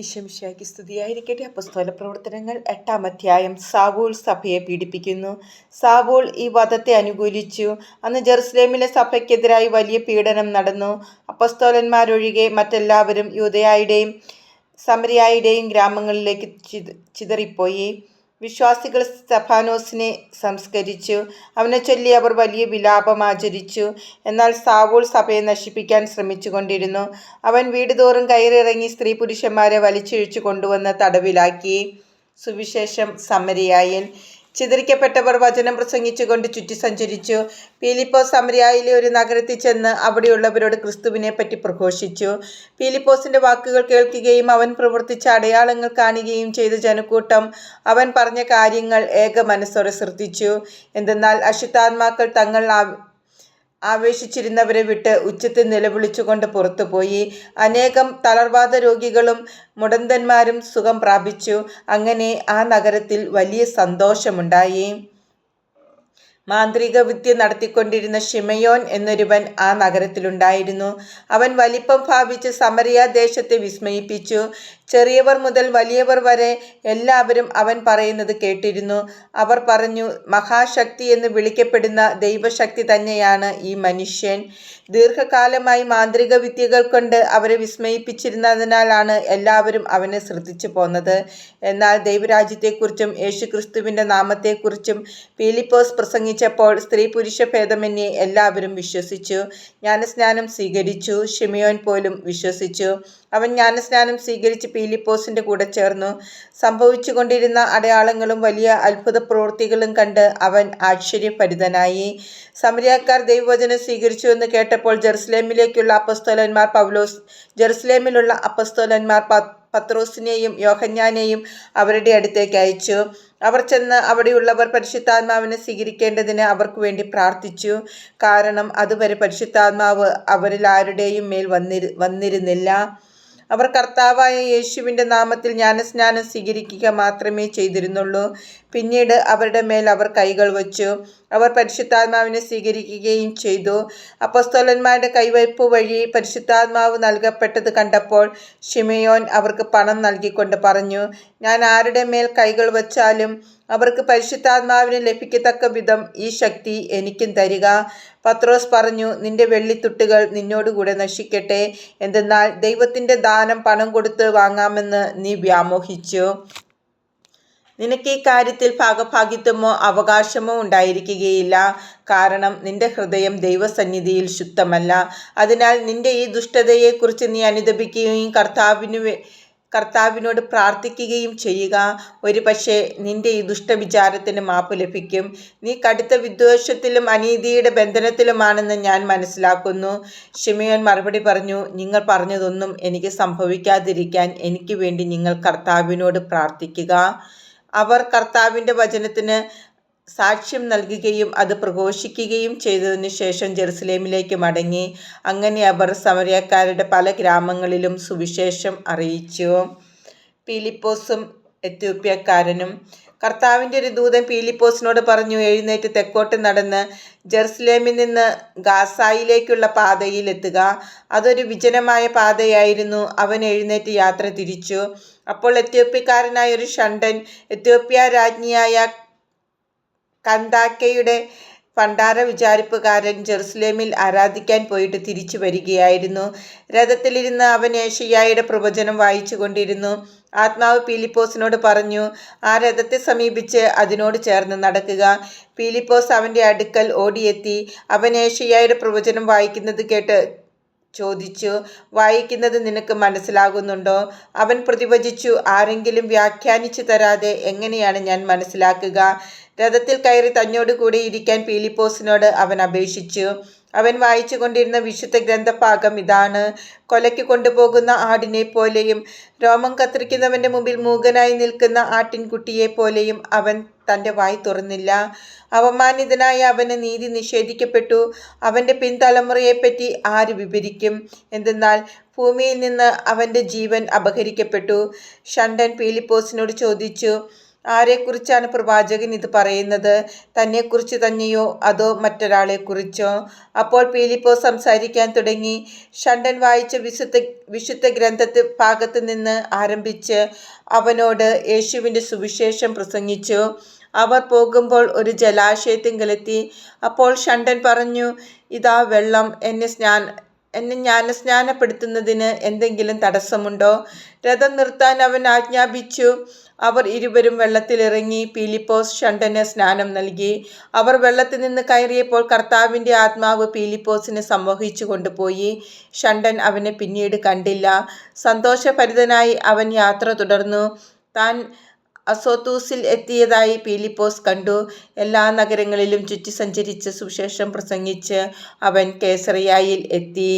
ഈശോമിശിഹായ്ക്ക് സ്തുതിയായിരിക്കട്ടെ. അപ്പസ്തോല പ്രവർത്തനങ്ങൾ എട്ടാം അധ്യായം സാവൂൾ സഭയെ പീഡിപ്പിക്കുന്നു. സാവൂൾ ഈ വധത്തെ അനുകൂലിച്ചു. അന്ന് ജെറുസലേമിലെ സഭയ്ക്കെതിരായി വലിയ പീഡനം നടന്നു. അപ്പസ്തോലന്മാരൊഴികെ മറ്റെല്ലാവരും യൂതയായുടെയും സമരിയായുടെയും ഗ്രാമങ്ങളിലേക്ക് ചിത ചിതറിപ്പോയി. വിശ്വാസികൾ സ്തഫാനോസിനെ സംസ്കരിച്ചു. അവനെ ചൊല്ലി അവർ വലിയ വിലാപം ആചരിച്ചു. എന്നാൽ സാവൂൾ സഭയെ നശിപ്പിക്കാൻ ശ്രമിച്ചുകൊണ്ടിരുന്നു. അവൻ വീട് തോറും കയറിറങ്ങി സ്ത്രീ പുരുഷന്മാരെ വലിച്ചിഴിച്ചു കൊണ്ടുവന്ന് തടവിലാക്കി. സുവിശേഷം സമരിയായൻ. ചിതറിക്കപ്പെട്ടവർ വചനം പ്രസംഗിച്ചുകൊണ്ട് ചുറ്റി സഞ്ചരിച്ചു. പീലിപ്പോസ് സമരിയായിലെ ഒരു നഗരത്തിൽ ചെന്ന് അവിടെയുള്ളവരോട് ക്രിസ്തുവിനെ പറ്റി പ്രഘോഷിച്ചു. പീലിപ്പോസിന്റെ വാക്കുകൾ കേൾക്കുകയും അവൻ പ്രവർത്തിച്ച അടയാളങ്ങൾ കാണുകയും ചെയ്ത ജനക്കൂട്ടം അവൻ പറഞ്ഞ കാര്യങ്ങൾ ഏക മനസ്സോടെ ശ്രദ്ധിച്ചു. എന്തെന്നാൽ അശുദ്ധാത്മാക്കൾ തങ്ങൾ ആവേശിച്ചിരുന്നവരെ വിട്ട് ഉച്ചത്തിൽ നിലവിളിച്ചുകൊണ്ട് പുറത്തുപോയി അനേകം തളർവാദ രോഗികളും മുടന്തന്മാരും സുഖം പ്രാപിച്ചു. അങ്ങനെ ആ നഗരത്തിൽ വലിയ സന്തോഷമുണ്ടായി. മാന്ത്രിക വിദ്യ നടത്തിക്കൊണ്ടിരുന്ന ഷിമയോൻ എന്നൊരുവൻ ആ നഗരത്തിലുണ്ടായിരുന്നു. അവൻ വലിപ്പം ഭാവിച്ച് സമരിയ ദേശത്തെ വിസ്മയിപ്പിച്ചു. ചെറിയവർ മുതൽ വലിയവർ വരെ എല്ലാവരും അവൻ പറയുന്നത് കേട്ടിരുന്നു. അവർ പറഞ്ഞു മഹാശക്തി എന്ന് വിളിക്കപ്പെടുന്ന ദൈവശക്തി തന്നെയാണ് ഈ മനുഷ്യൻ. ദീർഘകാലമായി മാന്ത്രിക വിദ്യകൾ കൊണ്ട് അവരെ വിസ്മയിപ്പിച്ചിരുന്നതിനാലാണ് എല്ലാവരും അവനെ ശ്രദ്ധിച്ചു പോന്നത്. എന്നാൽ ദൈവരാജ്യത്തെക്കുറിച്ചും യേശുക്രിസ്തുവിന്റെ നാമത്തെക്കുറിച്ചും ഫിലിപ്പോസ് പീലിപ്പോസ് പ്രസംഗിച്ചപ്പോൾ സ്ത്രീ പുരുഷ ഭേദമന്യേ എല്ലാവരും വിശ്വസിച്ചു. ജ്ഞാനസ്നാനം സ്വീകരിച്ചു. ഷിമിയോൻ പോലും വിശ്വസിച്ചു. അവൻ ജ്ഞാനസ്നാനം സ്വീകരിച്ച് പീലിപ്പോസിന്റെ കൂടെ ചേർന്നു. സംഭവിച്ചുകൊണ്ടിരുന്ന അടയാളങ്ങളും വലിയ അത്ഭുത പ്രവൃത്തികളും കണ്ട് അവൻ ആശ്ചര്യഭരിതനായി. സമരിയാക്കാർ ദൈവവചനം സ്വീകരിച്ചു എന്ന് കേട്ടപ്പോൾ ജെറുസലേമിലേക്കുള്ള അപ്പസ്തോലന്മാർ പൗലോസ് ജെറുസലേമിലുള്ള അപ്പസ്തോലന്മാർ പത്രോസിനെയും യോഹന്യാനെയും അവരുടെ അടുത്തേക്ക് അയച്ചു. അവർ ചെന്ന് അവിടെയുള്ളവർ പരിശുദ്ധാത്മാവിനെ സ്വീകരിക്കേണ്ടതിന് അവർക്ക് വേണ്ടി പ്രാർത്ഥിച്ചു. കാരണം അതുവരെ പരിശുദ്ധാത്മാവ് അവരിൽ ആരുടെയും മേൽ വന്നിരു വന്നിരുന്നില്ല. അവർ കർത്താവായ യേശുവിന്റെ നാമത്തിൽ ജ്ഞാനസ്നാനം സ്വീകരിക്കുക മാത്രമേ ചെയ്തിരുന്നുള്ളൂ. പിന്നീട് അവരുടെ മേൽ അവർ കൈകൾ വച്ചു. അവർ പരിശുദ്ധാത്മാവിനെ സ്വീകരിക്കുകയും ചെയ്തു. അപ്പസ്തോലന്മാരുടെ കൈവയ്പ് വഴി പരിശുദ്ധാത്മാവ് നൽകപ്പെട്ടത് കണ്ടപ്പോൾ ഷിമയോൻ അവർക്ക് പണം നൽകിക്കൊണ്ട് പറഞ്ഞു ഞാൻ ആരുടെ മേൽ കൈകൾ വച്ചാലും അവർക്ക് പരിശുദ്ധാത്മാവിന് ലഭിക്കത്തക്ക വിധം ഈ ശക്തി എനിക്കും തരിക. പത്രോസ് പറഞ്ഞു നിന്റെ വെള്ളിത്തുട്ടുകൾ നിന്നോടുകൂടെ നശിക്കട്ടെ. എന്തെന്നാൽ ദൈവത്തിന്റെ ദാനം പണം കൊടുത്ത് വാങ്ങാമെന്ന് നീ വ്യാമോഹിച്ചു. നിനക്ക് ഈ കാര്യത്തിൽ ഭാഗഭാഗിത്വമോ അവകാശമോ ഉണ്ടായിരിക്കുകയില്ല. കാരണം നിന്റെ ഹൃദയം ദൈവസന്നിധിയിൽ ശുദ്ധമല്ല. അതിനാൽ നിന്റെ ഈ ദുഷ്ടതയെക്കുറിച്ച് നീ അനുദപിക്കുകയും കർത്താവിനു കർത്താവിനോട് പ്രാർത്ഥിക്കുകയും ചെയ്യുക. ഒരു പക്ഷേ നിന്റെ ഈ ദുഷ്ടവിചാരത്തിന് മാപ്പ് ലഭിക്കും. നീ കടുത്ത വിദ്വേഷത്തിലും അനീതിയുടെ ബന്ധനത്തിലുമാണെന്ന് ഞാൻ മനസ്സിലാക്കുന്നു. ഷിമയോൻ മറുപടി പറഞ്ഞു നിങ്ങൾ പറഞ്ഞതൊന്നും എനിക്ക് സംഭവിക്കാതിരിക്കാൻ എനിക്ക് വേണ്ടി നിങ്ങൾ കർത്താവിനോട് പ്രാർത്ഥിക്കുക. അവർ കർത്താവിന്റെ വചനത്തിന് സാക്ഷ്യം നൽകുകയും അത് പ്രഘോഷിക്കുകയും ചെയ്തതിനു ശേഷം ജെറുസലേമിലേക്ക് മടങ്ങി. അങ്ങനെ അവർ സമരക്കാരുടെ പല ഗ്രാമങ്ങളിലും സുവിശേഷം അറിയിച്ചു. പീലിപ്പോസും എത്യോപ്യക്കാരനും കർത്താവിന്റെ ഒരു ദൂതൻ പീലിപ്പോസിനോട് പറഞ്ഞു എഴുന്നേറ്റ് തെക്കോട്ട് നടന്ന് ജെറുസലേമിൽ നിന്ന് ഗാസായിലേക്കുള്ള പാതയിൽ എത്തുക. അതൊരു വിജനമായ പാതയായിരുന്നു. അവൻ എഴുന്നേറ്റ് യാത്ര തിരിച്ചു. അപ്പോൾ എത്യോപ്യക്കാരനായ ഒരു ഷണ്ടൻ എത്യോപ്യ രാജ്ഞിയായ കന്താക്കയുടെ പണ്ടാര വിചാരിപ്പുകാരൻ ജെറുസലേമിൽ ആരാധിക്കാൻ പോയിട്ട് തിരിച്ചു വരികയായിരുന്നു. രഥത്തിലിരുന്ന് അവൻ ഏഷ്യയുടെ പ്രവചനം വായിച്ചു കൊണ്ടിരുന്നു. ആത്മാവ് പീലിപ്പോസിനോട് പറഞ്ഞു ആ രഥത്തെ സമീപിച്ച് അതിനോട് ചേർന്ന് നടക്കുക. പീലിപ്പോസ് അവന്റെ അടുക്കൽ ഓടിയെത്തി. അവൻ ഏഷ്യയുടെ പ്രവചനം വായിക്കുന്നത് കേട്ട് ചോദിച്ചു വായിക്കുന്നത് നിനക്ക് മനസ്സിലാകുന്നുണ്ടോ? അവൻ പ്രതിവചിച്ചു ആരെങ്കിലും വ്യാഖ്യാനിച്ചു തരാതെ എങ്ങനെയാണ് ഞാൻ മനസ്സിലാക്കുക? രഥത്തിൽ കയറി തന്നോട് കൂടി ഇരിക്കാൻ പീലിപ്പോസിനോട് അവൻ അപേക്ഷിച്ചു. അവൻ വായിച്ചു കൊണ്ടിരുന്ന വിശുദ്ധ ഗ്രന്ഥഭാഗം ഇതാണ്. കൊലയ്ക്ക് കൊണ്ടുപോകുന്ന ആടിനെ പോലെയും രോമം കത്തിരിക്കുന്നവന്റെ മുമ്പിൽ മൂകനായി നിൽക്കുന്ന ആട്ടിൻകുട്ടിയെ പോലെയും അവൻ തന്റെ വായി തുറന്നില്ല. അവമാനിതനായ അവന് നീതി നിഷേധിക്കപ്പെട്ടു. അവന്റെ പിൻതലമുറയെപ്പറ്റി ആര് വിവരിക്കും? എന്തെന്നാൽ ഭൂമിയിൽ നിന്ന് അവന്റെ ജീവൻ അപഹരിക്കപ്പെട്ടു. ഷണ്ടൻ പീലിപ്പോസിനോട് ചോദിച്ചു ആരെക്കുറിച്ചാണ് പ്രവാചകൻ ഇത് പറയുന്നത്? തന്നെക്കുറിച്ച് തന്നെയോ അതോ മറ്റൊരാളെക്കുറിച്ചോ? അപ്പോൾ പീലിപ്പോ സംസാരിക്കാൻ തുടങ്ങി. ഷണ്ടൻ വായിച്ച വിശുദ്ധ വിശുദ്ധ ഗ്രന്ഥത്തെ ഭാഗത്ത് നിന്ന് ആരംഭിച്ച് അവനോട് യേശുവിന്റെ സുവിശേഷം പ്രസംഗിച്ചു. അവർ പോകുമ്പോൾ ഒരു ജലാശയത്തിങ്കലെത്തി. അപ്പോൾ ഷണ്ടൻ പറഞ്ഞു ഇതാ വെള്ളം എന്നെ സ്നാന എന്നെ ജ്ഞാനസ്നാനപ്പെടുത്തുന്നതിന് എന്തെങ്കിലും തടസ്സമുണ്ടോ? രഥം നിർത്താൻ അവൻ ആജ്ഞാപിച്ചു. അവർ ഇരുവരും വെള്ളത്തിലിറങ്ങി പീലിപ്പോസ് ഷണ്ടന് സ്നാനം നൽകി. അവർ വെള്ളത്തിൽ നിന്ന് കയറിയപ്പോൾ കർത്താവിന്റെ ആത്മാവ് പീലിപ്പോസിനെ സംവഹിച്ചു കൊണ്ടുപോയി. ഷണ്ടൻ അവനെ പിന്നീട് കണ്ടില്ല. സന്തോഷഭരിതനായി അവൻ യാത്ര തുടർന്നു. താൻ അസോത്തൂസിൽ എത്തിയതായി പീലിപ്പോസ് കണ്ടു. എല്ലാ നഗരങ്ങളിലും ചുറ്റി സഞ്ചരിച്ച് സുവിശേഷം പ്രസംഗിച്ച് അവൻ കേസറിയായിൽ എത്തി.